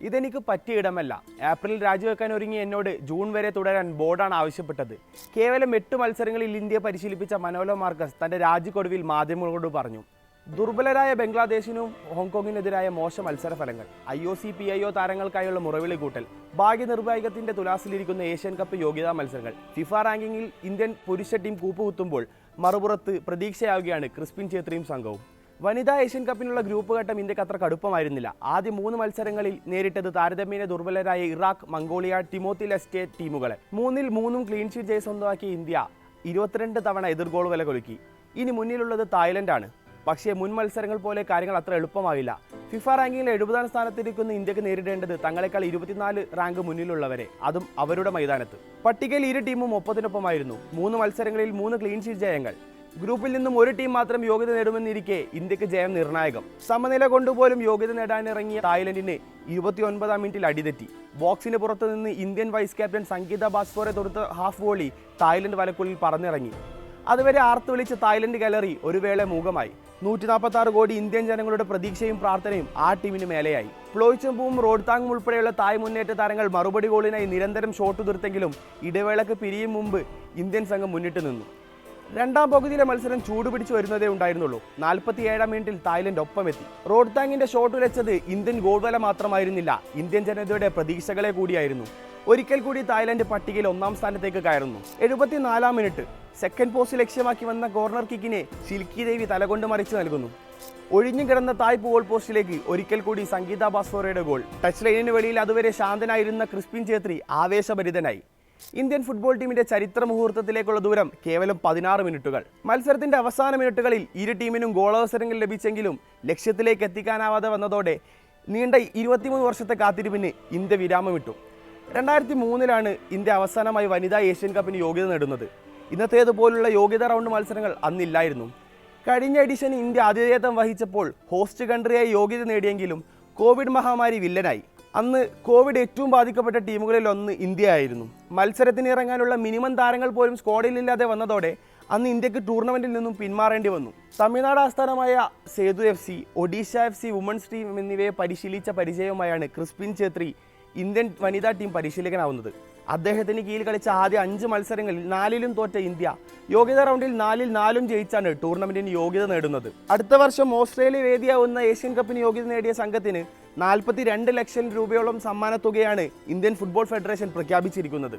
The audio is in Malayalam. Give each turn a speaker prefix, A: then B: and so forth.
A: ഇതെനിക്ക് പറ്റിയ ഇടമല്ല. ഏപ്രിൽ രാജിവെക്കാൻ ഒരുങ്ങി എന്നോട് ജൂൺ വരെ തുടരാൻ ബോർഡാണ് ആവശ്യപ്പെട്ടത്. കേവലം എട്ട് മത്സരങ്ങളിൽ ഇന്ത്യ പരിശീലിപ്പിച്ച മനോലോ മാർക്കസ് തന്റെ രാജിക്കൊടുവിൽ മാധ്യമങ്ങളോട് പറഞ്ഞു. ദുർബലരായ ബംഗ്ലാദേശിനും ഹോങ്കോങ്ങിനെതിരായ മോശം മത്സര ഫലങ്ങൾ. I O C P I O താരങ്ങൾക്കായുള്ള മുറവിളി കൂട്ടൽ. ഭാഗ്യനിർവാഹകത്തിന്റെ തുലാസിലിരിക്കുന്ന ഏഷ്യൻ കപ്പ് യോഗ്യതാ മത്സരങ്ങൾ. ഫിഫ റാങ്കിങ്ങിൽ ഇന്ത്യൻ പുരുഷ ടീം കൂപ്പുകുത്തുമ്പോൾ മറുപുറത്ത് പ്രതീക്ഷയാവുകയാണ് ക്രിസ്പിൻ ചേത്രിയും സംഘവും. വനിതാ ഏഷ്യൻ കപ്പിനുള്ള ഗ്രൂപ്പ് ഘട്ടം ഇന്ത്യയ്ക്ക് അത്ര കടുപ്പമായിരുന്നില്ല. ആദ്യ മൂന്ന് മത്സരങ്ങളിൽ നേരിട്ടത് താരതമ്യേന ദുർബലരായ ഇറാഖ് മംഗോളിയ ടിമോത്തി ലെസ്റ്റേ ടീമുകളെ. മൂന്നിൽ മൂന്നും ക്ലീൻ ഷീറ്റ് ജയ സ്വന്തമാക്കിയ ഇന്ത്യ ഇരുപത്തിരണ്ട് തവണ എതിർഗോൾ വില കൊലുക്കി. ഇനി മുന്നിലുള്ളത് തായ്ലൻഡാണ് പക്ഷേ മുൻ മത്സരങ്ങൾ പോലെ കാര്യങ്ങൾ അത്ര എളുപ്പമാവില്ല. ഫിഫ റാങ്കിങ്ങിൽ എഴുപതാം സ്ഥാനത്തിരിക്കുന്ന ഇന്ത്യയ്ക്ക് നേരിടേണ്ടത് തങ്ങളെക്കാൾ ഇരുപത്തിനാല് റാങ്ക് മുന്നിലുള്ളവരെ. അതും അവരുടെ മൈതാനത്ത്. പട്ടികയിൽ ഇരു ടീമും ഒപ്പത്തിനൊപ്പമായിരുന്നു. മൂന്ന് മത്സരങ്ങളിൽ മൂന്ന് ക്ലീൻ ഷീറ്റ് ജയങ്ങൾ. ഗ്രൂപ്പിൽ നിന്നും ഒരു ടീം മാത്രം യോഗ്യത നേടുമെന്നിരിക്കെ ഇന്ത്യയ്ക്ക് ജയം നിർണായകം. സമനില കൊണ്ടുപോലും യോഗ്യത നേടാനിറങ്ങിയ തായ്ലൻഡിന് ഇരുപത്തിയൊൻപതാം മിനിറ്റിൽ അടിതെറ്റി. ബോക്സിന് പുറത്തു നിന്ന് Indian vice captain Sangeeta Basfore തൊടുത്ത half volley Thailand വലക്കുള്ളിൽ പറന്നിറങ്ങി. അതുവരെ ആർത്തു വിളിച്ച തായ്ലൻഡ് ഗാലറി ഒരു വേള മൂകമായി. നൂറ്റി നാൽപ്പത്തി ആറ് കോടി ഇന്ത്യൻ ജനങ്ങളുടെ പ്രതീക്ഷയും പ്രാർത്ഥനയും ആ ടീമിന് മേലെയായി. പ്ലോയിച്ചമ്പും റോഡ് താങ്ങും ഉൾപ്പെടെയുള്ള തായ് മുന്നേറ്റ താരങ്ങൾ മറുപടി ഗോളിനായി നിരന്തരം ഷോട്ട് തീർത്തെങ്കിലും ഇടവേളക്ക് പിരിയും മുമ്പ് ഇന്ത്യൻ സംഘം മുന്നിട്ട് നിന്നു. രണ്ടാം പകുതിയിലെ മത്സരം ചൂടുപിടിച്ചു വരുന്നതേ ഉണ്ടായിരുന്നുള്ളൂ. നാൽപ്പത്തിയേഴാം മിനിറ്റിൽ തായ്ലൻഡ് ഒപ്പമെത്തി. റോഡ് താങ്ങിന്റെ ഷോട്ട് ഉലച്ചത് ഇന്ത്യൻ ഗോൾ വല മാത്രമായിരുന്നില്ല. ഇന്ത്യൻ ജനതയുടെ പ്രതീക്ഷകളെ കൂടിയായിരുന്നു. ഒരിക്കൽ കൂടി തായ്ലൻഡ് പട്ടികയിൽ ഒന്നാം സ്ഥാനത്തേക്ക് കയറുന്നു. എഴുപത്തിനാലാം മിനിറ്റ്. സെക്കൻഡ് പോസ്റ്റ് ലക്ഷ്യമാക്കി വന്ന കോർണർ കിക്കിനെ ശിൽക്കി ദേവി തലകൊണ്ട് മറിച്ച് നൽകുന്നു. ഒഴിഞ്ഞു കിടന്ന തായ് ഗോൾ പോസ്റ്റിലേക്ക് ഒരിക്കൽ കൂടി സംഗീത ബാസ്ഫോറയുടെ ഗോൾ ടച്ച് ലൈനിന് വെളിയിൽ അതുവരെ ശാന്തനായിരുന്ന ക്രിസ്പിൻ ഛേത്രി ആവേശഭരിതനായി. ഇന്ത്യൻ ഫുട്ബോൾ ടീമിന്റെ ചരിത്ര മുഹൂർത്തത്തിലേക്കുള്ള ദൂരം കേവലം പതിനാറ് മിനിറ്റുകൾ. മത്സരത്തിന്റെ അവസാന മിനിറ്റുകളിൽ ഇരു ടീമിനും ഗോളവസരങ്ങൾ ലഭിച്ചെങ്കിലും ലക്ഷ്യത്തിലേക്ക് എത്തിക്കാനാവാതെ വന്നതോടെ നീണ്ട ഇരുപത്തിമൂന്ന് വർഷത്തെ കാത്തിരിപ്പിന് ഇന്ത്യ വിരാമമിട്ടു. രണ്ടായിരത്തി മൂന്നിലാണ് ഇന്ത്യ അവസാനമായി വനിതാ ഏഷ്യൻ കപ്പിന് യോഗ്യത നേടുന്നത്. ഇന്നത്തേതുപോലുള്ള യോഗ്യത റൗണ്ട് മത്സരങ്ങൾ അന്നില്ലായിരുന്നു. കഴിഞ്ഞ എഡിഷൻ ഇന്ത്യ ആതിഥേയത്വം വഹിച്ചപ്പോൾ ഹോസ്റ്റ് കൺട്രിയായി യോഗ്യത നേടിയെങ്കിലും കോവിഡ് മഹാമാരി വില്ലനായി. അന്ന് കോവിഡ് ഏറ്റവും ബാധിക്കപ്പെട്ട ടീമുകളിൽ ഒന്ന് ഇന്ത്യ ആയിരുന്നു. മത്സരത്തിന് ഇറങ്ങാനുള്ള മിനിമം താരങ്ങൾ പോലും സ്ക്വാഡിലില്ലാതെ വന്നതോടെ അന്ന് ഇന്ത്യയ്ക്ക് ടൂർണമെന്റിൽ നിന്നും പിന്മാറേണ്ടി വന്നു. തമിഴ്നാട് ആസ്ഥാനമായ Sethu F C Odisha F C women's team എന്നിവയെ പരിശീലിച്ച പരിചയവുമായാണ് ക്രിസ്പിൻ ഛേത്രി ഇന്ത്യൻ വനിതാ ടീം പരിശീലകനാവുന്നത്. അദ്ദേഹത്തിന് കീഴിൽ കളിച്ച ആദ്യ അഞ്ച് മത്സരങ്ങളിൽ നാലിലും തോറ്റ ഇന്ത്യ യോഗ്യത റൗണ്ടിൽ നാലിൽ നാലും ജയിച്ചാണ് ടൂർണമെന്റിന് യോഗ്യത നേടുന്നത്. അടുത്ത വർഷം ഓസ്ട്രേലിയ വേദിയാവുന്ന ഏഷ്യൻ കപ്പിന് യോഗ്യത നേടിയ സംഘത്തിന് നാൽപ്പത്തി രണ്ട് ലക്ഷം രൂപയോളം സമ്മാനത്തുകയാണ് ഇന്ത്യൻ ഫുട്ബോൾ ഫെഡറേഷൻ പ്രഖ്യാപിച്ചിരിക്കുന്നത്.